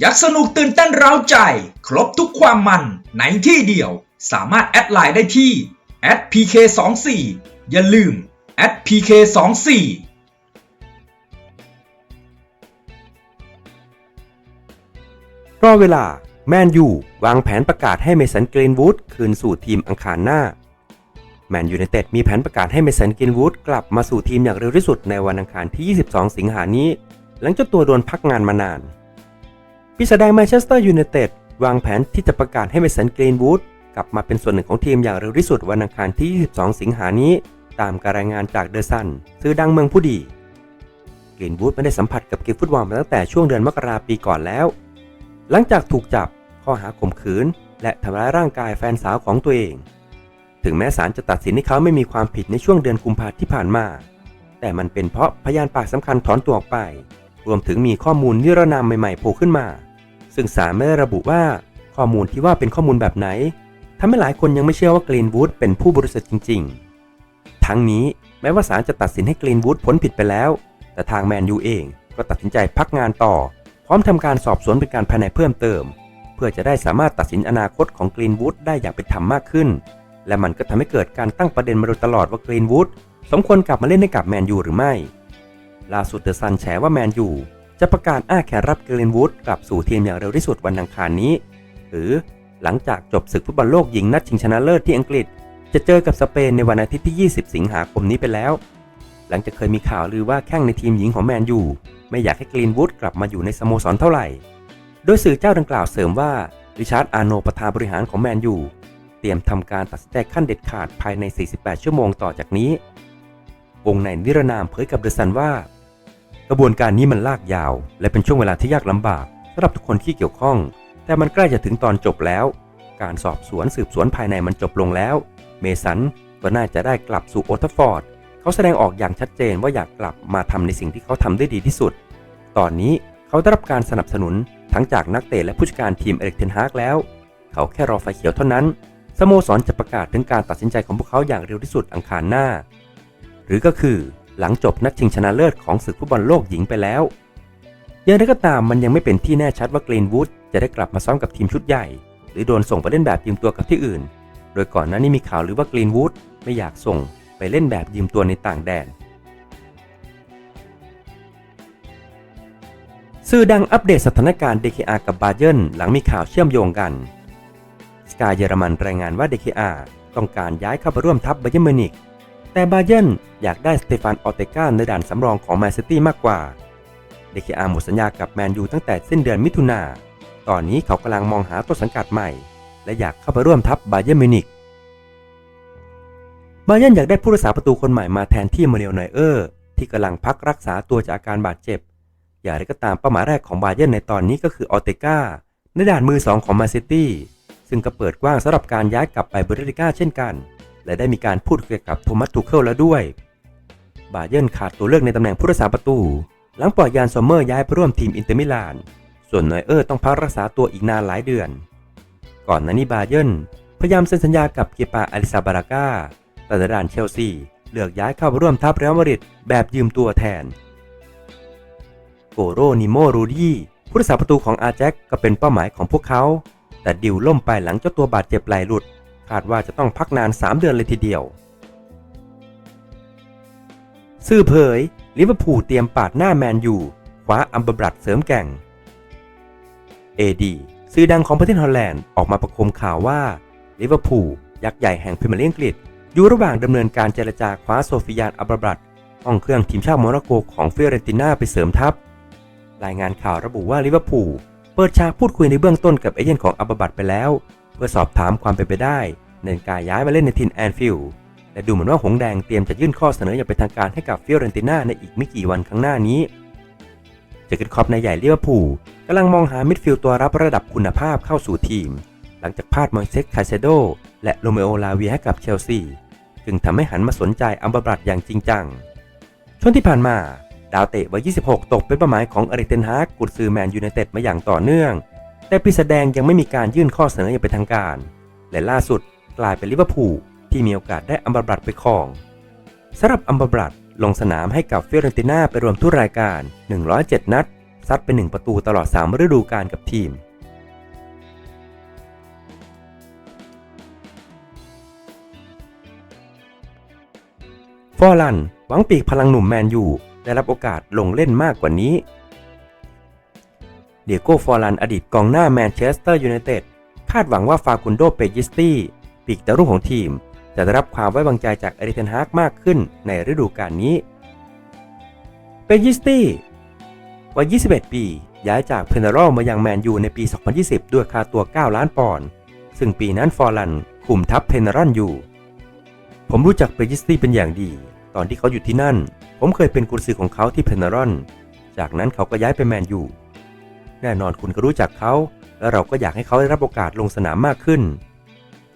อยากสนุกตื่นเต้นเร้าใจ ครบทุกความมันในที่เดียว สามารถแอดไลน์ได้ที่ @pk24 อย่าลืม @pk24 รอเวลา แมนยู วางแผนประกาศให้เมสันกรีนวูดคืนสู่ทีมอังคารหน้า แมนยูไนเต็ดมีแผนประกาศให้เมสันกรีนวูดกลับมาสู่ทีมอย่างเร็วที่สุดในวันอังคารที่ 22 สิงหานี้ หลังเจ้าตัวโดนพักงานมานาน ปีศาจแดงแมนเชสเตอร์ยูไนเต็ดวางแผนที่จะประกาศให้เมสันกรีนวูดกลับมาเป็นส่วนหนึ่งของทีมอย่างเร็วที่สุดวันอังคารที่ 22 สิงหานี้ ตามการรายงานจากเดอะซันสื่อดังเมืองผู้ดีกรีนวูดไม่ได้สัมผัสกับเกมฟุตบอลมาตั้งแต่ช่วงเดือนมกราปีก่อนแล้ว หลังจากถูกจับข้อหาข่มขืน และทำร้ายร่างกายแฟนสาวของตัวเอง ถึงแม้ศาลจะตัดสินให้เขาไม่มีความผิดในช่วงเดือนกุมภาพันธ์ที่ผ่านมา แต่มันเป็นเพราะพยานปากสำคัญถอนตัวออกไป รวมถึงมีข้อมูลนิรนามใหม่ๆโผล่ขึ้นมา ซึ่งศาลไม่ได้ระบุว่าข้อมูลที่ว่าเป็นข้อมูลแบบไหนทำให้หลายคนยังไม่เชื่อว่ากรีนวูดเป็นผู้บริสุทธิ์จริง ๆ ทั้งนี้แม้ว่าศาลจะตัดสินให้กรีนวูดพ้นผิดไปแล้ว แต่ทางแมนยูเองก็ตัดสินใจพักงานต่อ พร้อมทำการสอบสวนเป็นการภายในเพิ่มเติม เพื่อจะได้สามารถตัดสินอนาคตของกรีนวูดได้อย่างเป็นธรรมมากขึ้น และมันก็ทำให้เกิดการตั้งประเด็นมาโดยตลอดว่ากรีนวูดสมควรกลับมาเล่นให้กับแมนยูหรือไม่ ล่าสุดเดอะซันแฉว่าแมนยูจะประกาศอ้าแขนรับเกรีนวูดกลับสู่ทีมอย่างเร็วที่สุดวันอังคารนี้ หรือหลังจากจบศึกฟุตบอลโลกหญิงนัดชิงชนะเลิศที่อังกฤษ จะเจอกับสเปนในวันอาทิตย์ที่ 20 สิงหาคมนี้ไปแล้ว หลังจากเคยมีข่าวลือว่าแข้งในทีมหญิงของแมนยูไม่อยากให้กรีนวูดกลับมาอยู่ในสโมสรเท่าไหร่ โดยสื่อเจ้าดังกล่าวเสริมว่าริชาร์ดอาโนประธานบริหารของแมนยูเตรียมทำการตัดสินใจขั้นเด็ดขาดภายใน 48 ชั่วโมงต่อจากนี้ วงในนิรนามเผยกับเดอะซันว่า กระบวนการนี้มันลากยาว และเป็นช่วงเวลาที่ยากลำบากสำหรับทุกคนที่เกี่ยวข้อง แต่มันใกล้จะถึงตอนจบแล้ว การสอบสวนสืบสวนภายในมันจบลงแล้ว เมสันก็น่าจะได้กลับสู่โอทฟฟอร์ด เขาแสดงออกอย่างชัดเจนว่าอยากกลับมาทำในสิ่งที่เขาทำได้ดีที่สุด ตอนนี้เขาได้รับการสนับสนุนทั้งจากนักเตะและผู้จัดการทีมเอริกเทนฮากแล้ว เขาแค่รอไฟเขียวเท่านั้น สโมสรจะประกาศถึงการตัดสินใจของพวกเขาอย่างเร็วที่สุดอังคารหน้า หรือก็คือ หลังจบนัดชิงชนะเลิศของศึกฟุตบอลโลกหญิงไปแล้ว อย่างไรก็ตามมันยังไม่เป็นที่แน่ชัดว่ากรีนวูดจะได้กลับมาซ้อมกับทีมชุดใหญ่ หรือโดนส่งไปเล่นแบบยืมตัวกับที่อื่น โดยก่อนหน้านี้มีข่าวหรือว่ากรีนวูดไม่อยากส่งไปเล่นแบบยืมตัวในต่างแดน สื่อดังอัปเดตสถานการณ์ DKR กับบาเยิร์นหลังมีข่าวเชื่อมโยงกัน สกายเยอรมันรายงานว่า DKR ต้องการย้ายเข้าไปร่วมทัพบาเยิร์นมิวนิก แต่บาเยิร์นอยากได้สเตฟานออเตกาในด่านสำรองของแมนซิตี้มากกว่า DKR หมดสัญญากับแมนยูตั้งแต่สิ้นเดือนมิถุนา ตอนนี้เขากำลังมองหาต้นสังกัดใหม่ และอยากเข้าไปร่วมทัพบาเยิร์นมิวนิกบาเยิร์นอยากได้ผู้รักษาประตูคนใหม่มาแทนที่มาเนลไนเออร์ที่กำลังพักรักษาตัวจากอาการบาดเจ็บ อย่างไรก็ตามเป้าหมายแรกของบาเยิร์นในตอนนี้ก็คือออเตกาในด่านมือสองของแมนซิตี้ซึ่งก็เปิดกว้างสำหรับการย้ายกลับไปบูเดลิก้าเช่นกัน และได้มีการพูดคุยกับโทมัสทูเคิลแล้วด้วย บาเยิร์นขาดตัวเลือกในตำแหน่งผู้รักษาประตู หลังปล่อยยานซอมเมอร์ย้ายไปร่วมทีมอินเตอร์มิลาน ส่วนนอยเออร์ต้องพักรักษาตัวอีกนานหลายเดือน ก่อนหน้านี้บาเยิร์นพยายามเซ็นสัญญากับเกปาอาริซาบาราก้าแต่ในด่านเชลซีเลือกย้ายเข้าร่วมทัพเรอัลมาดริดแบบยืมตัวแทน โกโรนิโมรูดี้ผู้รักษาประตูของอาแจ็คก็เป็นเป้าหมายของพวกเขา แต่ดิวล่มไปหลังเจ้าตัวบาดเจ็บไหลหลุดาดว่าจะต้องพักนาน 3 เดือนเลยทีเดียว ซื่อเผยลิเวอร์พูลเตรียมปาดหน้าแมนยูคว้าอัมเบอร์บรัดเสริมแก่ง AD สื่อดังของประเทศฮอลแลนด์ออกมาประโคมข่าวว่าลิเวอร์พูลยักษ์ใหญ่แห่งพรีเมียร์ลีกอังกฤษอยู่ระหว่างดำเนินการเจรจาคว้าโซฟิยานอัมเบอร์บรัดห้องเครื่องทีมชาติโมร็อกโกของเฟเรนติน่าไปเสริมทัพ รายงานข่าวระบุว่าลิเวอร์พูลเปิดฉากพูดคุยในเบื้องต้นกับเอเย่นของอัมเบอร์บรัดไปแล้ว เพื่อสอบถามความเป็นไปได้ ในการย้ายมาเล่นในทินแอนฟิลด์และดูเหมือนว่าหงแดงเตรียมจะยื่นข้อเสนออย่างเป็นทางการให้กับฟิออเรนติน่าในอีกไม่กี่วันข้างหน้านี้เจอร์เกนคล็อปนายใหญ่ลิเวอร์พูลกำลังมองหามิดฟิลด์ตัวรับระดับคุณภาพเข้าสู่ทีม หลังจากพลาดมอยเซ็กคาเซโดและโรเมโอลาเวียให้กับเชลซีจึงทำให้หันมาสนใจอัมบรัดอย่างจริงจัง ช่วงที่ผ่านมาดาวเตะวัย 26 ตกเป็นเป้าหมายของอริเทนฮากกุดซือแมนยูไนเต็ดมาอย่างต่อเนื่อง แต่ปีศาจแดงยังไม่มีการยื่นข้อเสนออย่างเป็นทางการ และล่าสุด กลายเป็นลิเวอร์พูลที่มีโอกาสได้อัมบอร์บรัดไปครองสำหรับอัมบอร์บรัดลงสนามให้กับฟิออเรนติน่าไปรวมทุกรายการ 107 นัด ซัดไปหนึ่งประตูตลอด 3 ฤดูกาลกับทีม ฟอร์ลัน หวังปีกพลังหนุ่มแมนยู ได้รับโอกาสลงเล่นมากกว่านี้ เดียโก้ฟอร์ลันอดีตกองหน้าแมนเชสเตอร์ยูไนเต็ดคาดหวังว่าฟากุนโดเปยิสตี้ ปีกดาวรุ่งของทีม จะได้รับความไว้วางใจจากเอริเทนฮากมากขึ้นในฤดูกาลนี้ เปยิสตี้วัย 21 ปี ย้ายจากเพนเนอรอลมายังแมนยูในปี 2020 ด้วยค่าตัว 9 ล้านปอนด์ ซึ่งปีนั้นฟอร์ลันคุมทัพเพนเนอรอนอยู่ ผมรู้จักเปยิสตี้เป็นอย่างดี ตอนที่เขาอยู่ที่นั่น ผมเคยเป็นกุญสือของเขาที่เพนเนอรอน จากนั้นเขาก็ย้ายไปแมนยู แน่นอนคุณก็รู้จักเขา และเราก็อยากให้เขาได้รับโอกาสลงสนามมากขึ้น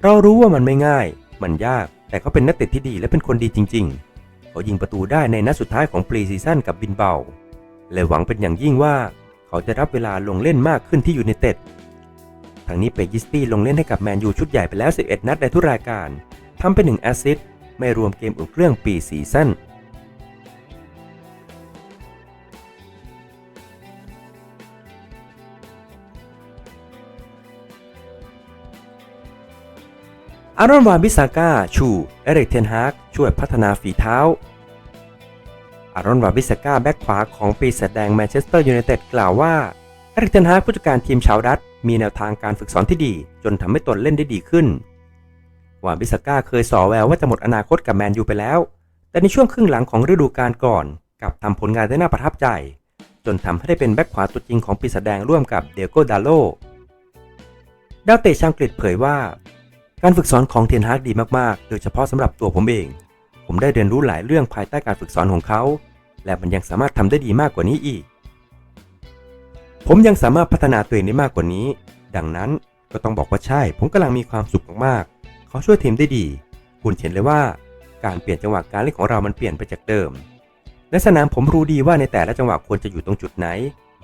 เรารู้ว่ามันไม่ง่าย มันยาก แต่เขาเป็นนักเตะที่ดีและเป็นคนดีจริง ๆ เขายิงประตูได้ในนัดสุดท้ายของปรีซีซั่นกับบินเบา และหวังเป็นอย่างยิ่งว่า เขาจะรับเวลาลงเล่นมากขึ้นที่ยูไนเต็ดทางนี้เปกิสตี้ลงเล่นให้กับแมนยูชุดใหญ่ไปแล้ว 11 นัดในทุกรายการ ทำเป็น1แอสซิสต์ไม่รวมเกมอุ่นเครื่องปีซีซั่น อารอนวานบิสาก้าชูเอริกเทนฮากช่วยพัฒนาฝีเท้า อารอนวานบิสาก้าแบ็กขวาของปีศาจแดงแมนเชสเตอร์ยูไนเต็ดกล่าวว่าเอริกเทนฮากผู้จัดการทีมชาวดัตมีแนวทางการฝึกสอนที่ดี จนทำให้ตนเล่นได้ดีขึ้นวานบิสาก้าเคยส่อแววว่าจะหมดอนาคตกับแมนยูไปแล้ว แต่ในช่วงครึ่งหลังของฤดูกาลก่อนกลับทำผลงานได้น่าประทับใจ จนทำให้ได้เป็นแบ็กขวาตัวจริงของปีศาจแดงร่วมกับเดโกดาโลดาวเตะชาวอังกฤษเผยว่า การฝึกสอนของเทนฮากดีมากๆ โดยเฉพาะสำหรับตัวผมเอง ผมได้เรียนรู้หลายเรื่องภายใต้การฝึกสอนของเขา และมันยังสามารถทำได้ดีมากกว่านี้อีก ผมยังสามารถพัฒนาตัวเองได้มากกว่านี้ ดังนั้นก็ต้องบอกว่าใช่ ผมกำลังมีความสุขมากๆ เขาช่วยทีมได้ดี คุณเห็นเลยว่า การเปลี่ยนจังหวะการเล่นของเรามันเปลี่ยนไปจากเดิม ในสนามผมรู้ดีว่าในแต่ละจังหวะควรจะอยู่ตรงจุดไหน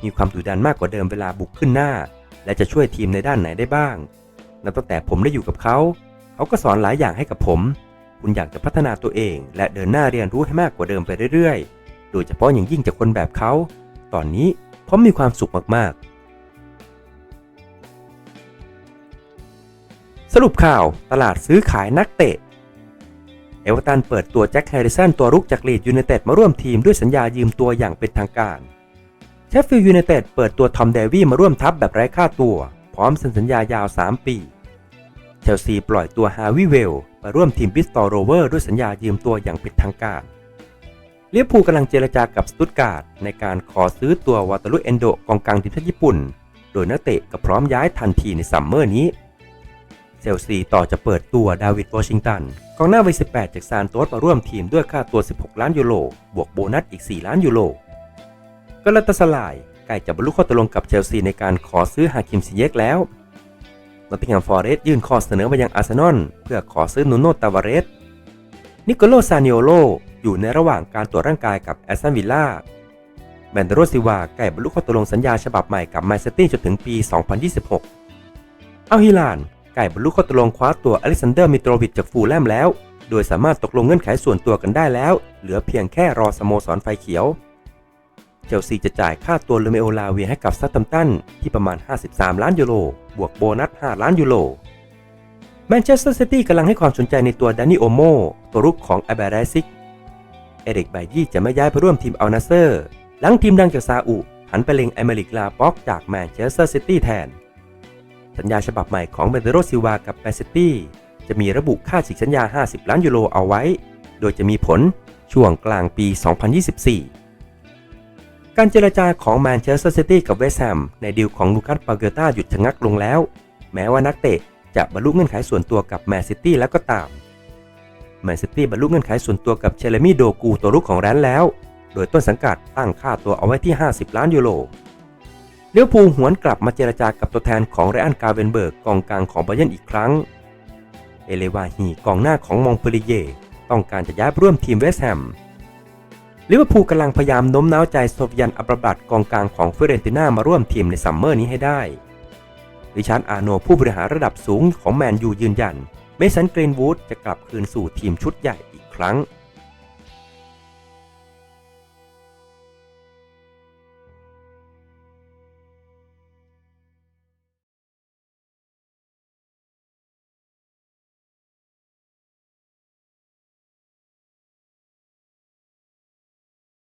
มีความดุดันมากกว่าเดิมเวลาบุกขึ้นหน้า และจะช่วยทีมในด้านไหนได้บ้าง นับตั้งแต่ผมได้อยู่กับเขา เขาก็สอนหลายอย่างให้กับผม คุณอยากจะพัฒนาตัวเอง และเดินหน้าเรียนรู้ให้มากกว่าเดิมไปเรื่อยๆ โดยเฉพาะอย่างยิ่งจากคนแบบเขา ตอนนี้ผมมีความสุขมากๆ สรุปข่าวตลาดซื้อขายนักเตะ เอเวอร์ตันเปิดตัวแจ็คแฮร์ริสันตัวรุกจากลีดยูไนเต็ดมาร่วมทีมด้วยสัญญายืมตัวอย่างเป็นทางการ เชฟฟิลด์ยูไนเต็ดเปิดตัวทอมเดวี่มาร่วมทัพแบบไร้ค่าตัว พร้อมเซ็นสัญญายาว 3 ปี เชลซีปล่อยตัวฮาวิเวลมาร่วมทีมบิสตอร์โรเวอร์ด้วยสัญญายืมตัวอย่างเป็นทางการเลียพูกำลังเจรจากับสตุตการ์ดในการขอซื้อตัววาตารุเอนโดกองกลางทีมชาติญี่ปุ่น โดยนักเตะก็พร้อมย้ายทันทีในซัมเมอร์นี้เชลซีต่อจะเปิดตัวดาวิดวอชิงตันกองหน้าวัย 18 จากซานโตสมาร่วมทีมด้วยค่าตัว 16 ล้านยูโรบวกโบนัสอีก 4 ล้านยูโรกาลาตาสลาย ล้จะบรรลุข้อตกลงกับเชลซีในการขอซื้อฮาคิมซิเยกแล้วนอตติงแฮมฟอร์เรสต์ยื่นข้อเสนอมายังอาร์เซนอลเพื่อขอซื้อนูโนตาวาเรส นิโคโลซานิโอโลอยู่ในระหว่างการตรวจร่างกายกับแอสตันวิลล่าแบนเดโรซิวาใกล้บรรลุข้อตกลงสัญญาฉบับใหม่กับแมนเชสเตอร์จนถึงปี 2026อัลฮิลานใกล้บรรลุข้อตกลงคว้าตัวอเล็กซานเดอร์มิโตรวิชจากฟูลแลมแล้ว โดยสามารถตกลงเงื่อนไขส่วนตัวกันได้แล้ว เหลือเพียงแค่รอสโมสรไฟเขียว ชลซีจะจ่ายค่าตัวเลเมโอลาเวียให้กับซัตตัมตันที่ประมาณ 53 ล้านยูโร บวกโบนัส 5 ล้านยูโร แมนเชสเตอร์ซิตี้กำลังให้ความสนใจในตัวดานิโอโมตัวรุกของอาเบรซิก เอริกไบยี่จะไม่ย้ายไปร่วมทีมอัลนาเซอร์ หลังทีมดังจากซาอุหันไปเล็งเอเมริกลาป็อกจากแมนเชสเตอร์ซิตี้แทน สัญญาฉบับใหม่ของเบเดโรซิวากับแมนซิตี้จะมีระบุค่าฉีกสัญญา 50 ล้านยูโรเอาไว้ โดยจะมีผลช่วงกลางปี 2024 การเจรจาของแมนเชสเตอร์ซิตี้กับเวสต์แฮมในดีลของลูคัสปาเกต้าหยุดชะงักลงแล้ว แม้ว่านักเตะจะบรรลุเงื่อนไขส่วนตัวกับแมนซิตี้แล้วก็ตามแมนซิตี้บรรลุเงื่อนไขส่วนตัวกับเชลมี่โดกูตัวรุกของแรนแล้ว โดยต้นสังกัดตั้งค่าตัวเอาไว้ที่ 50 ล้านยูโรเลี้ยวภูหวนกลับมาเจรจากับตัวแทนของไรอันกาเวนเบิร์กกองกลางของบาเยร์นอีกครั้ง เอเลวาฮีกองหน้าของมองเปรีเย ต้องการจะย้ายร่วมทีมเวสต์แฮม ลิเวอร์พูลกำลังพยายามโน้มน้าวใจโซฟยันอับราบัตกองกลางของเฟเรนติน่ามาร่วมทีมในซัมเมอร์นี้ให้ได้ริชาร์ดอาร์โนผู้บริหารระดับสูงของแมนยูยืนยัน เมสันเกรนวูดจะกลับคืนสู่ทีมชุดใหญ่อีกครั้ง